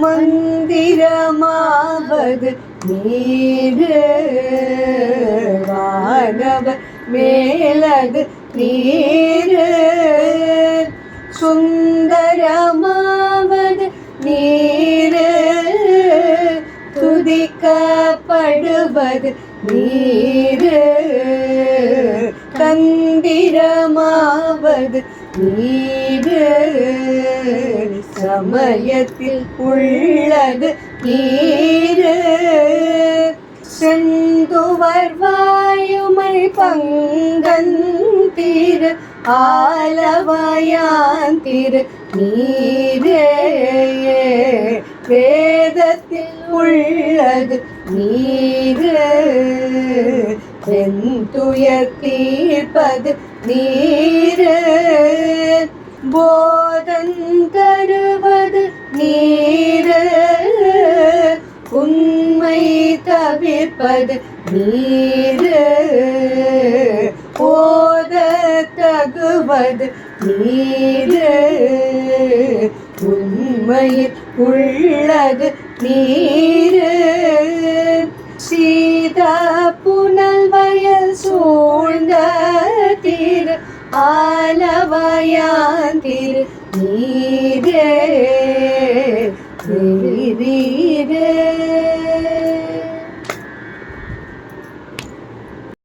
மந்திரமாவது நீரு வானவர் மேலது நீரு சுந்தரமாவது நீரு துதிக்கப்படுவது நீரு தந்திரமாவது நீரு சமயத்தில் உள்ளது நீரு. செந்துவர் வாயுமை பங்கன் திரு ஆலவயான் திரு நீரே. வேதத்தில் உள்ளது நீரு. வெந்துயர் தீர்ப்பது நீரு. போதன் தருவது நீரு. உண்மை தவிர்ப்பது நீரு. போத தகுவது நீரு. உண்மையில் உள்ளது நீரு. சீதா ആലവയാതിൽ നീരേ നീരേ